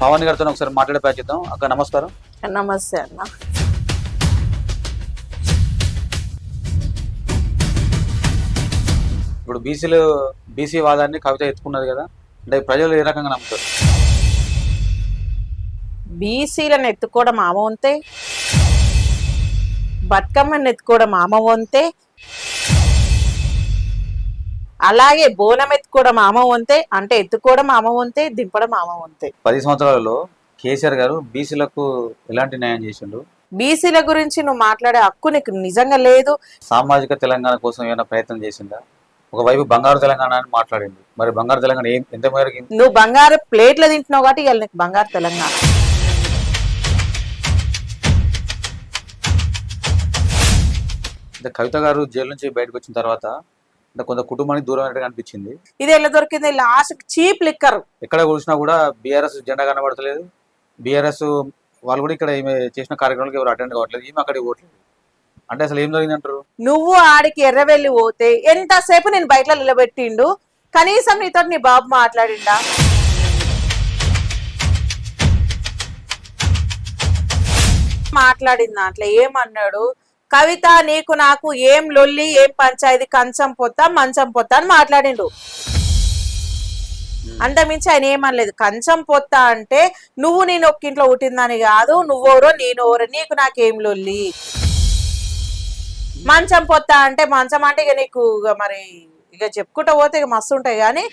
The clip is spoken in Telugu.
పవన్ గారితో ఒకసారి మాట్లాడే ప్రయత్నిద్దాం అక్క నమస్కారం. నమస్తే అన్న. ఇప్పుడు బీసీలు బీసీ వాదాన్ని కవిత ఎత్తుకున్నది కదా అంటే ప్రజలు ఏ రకంగా నమ్ముతారు? బీసీలను ఎత్తుకోవడం ఆమె వంతే బతుకమ్మని ఎత్తుకోవడం ఆమె వంతే అలాగే బోనం ఎత్తుకోవడం ఆమె వంతే అంటే ఎత్తుకోవడం ఆమె వంతే దింపడం ఆమె వంతే పది సంవత్సరాలలో కేసీఆర్ గారు బీసీలకు ఎలాంటి న్యాయం చేసిండు? బీసీల గురించి నువ్వు మాట్లాడే హక్కు నీకు నిజంగా లేదు. సామాజిక తెలంగాణ కోసం ఏమైనా ప్రయత్నం చేసిందా ఒకవైపు బంగారు తెలంగాణ అని మాట్లాడింది. మరి బంగారు తెలంగాణ ఎంత మేరకు నువ్వు బంగారు ప్లేట్లు తింటున్నావు కాబట్టి ఇవాళ నీకు బంగారు తెలంగాణ. కవిత గారు జైలు నుంచి బయటకు వచ్చిన తర్వాత అంటే కొంత కుటుంబానికి దూరం అయినట్టుగా అనిపించింది. ఇది ఎలా దొరికింది? Last cheap liquor. ఎక్కడ కూర్చున్నా కూడా బీఆర్ఎస్ జెండా కనబడతలేదు. బీఆర్ఎస్ వాళ్ళు కూడా ఇక్కడ ఈమె చేసిన కార్యక్రమాలకు ఎవరు అటెండ్ కావట్లేదు. ఈమె అక్కడికి పోవట్లేదు. అంటే అసలు ఏం జరిగిందంటారు నువ్వు ఆడికి ఎర్రవెల్లి పోతే ఎంతసేపు నేను బయట నిలబెట్టిండు? కనీసం నీతో నీ బాబు మాట్లాడిండా? మాట్లాడిన దాంట్లో ఏమన్నాడు? కవిత నీకు నాకు ఏం లొల్లి ఏం పంచాయతీ కంచం పొత్త మంచం పొత్త అని మాట్లాడిండు. అంతమించి ఆయన ఏమనలేదు. కంచం పొత్త అంటే నువ్వు నేను ఒక్కింట్లో పుట్టిందని కాదు నువ్వెవరో నేనెవరో నీకు నాకేం లొల్లి? మంచం పొత్త అంటే మంచం అంటే ఇక నీకు ఇక మరి ఇక చెప్పుకుంటూ పోతే ఇక మస్తు ఉంటాయి కానీ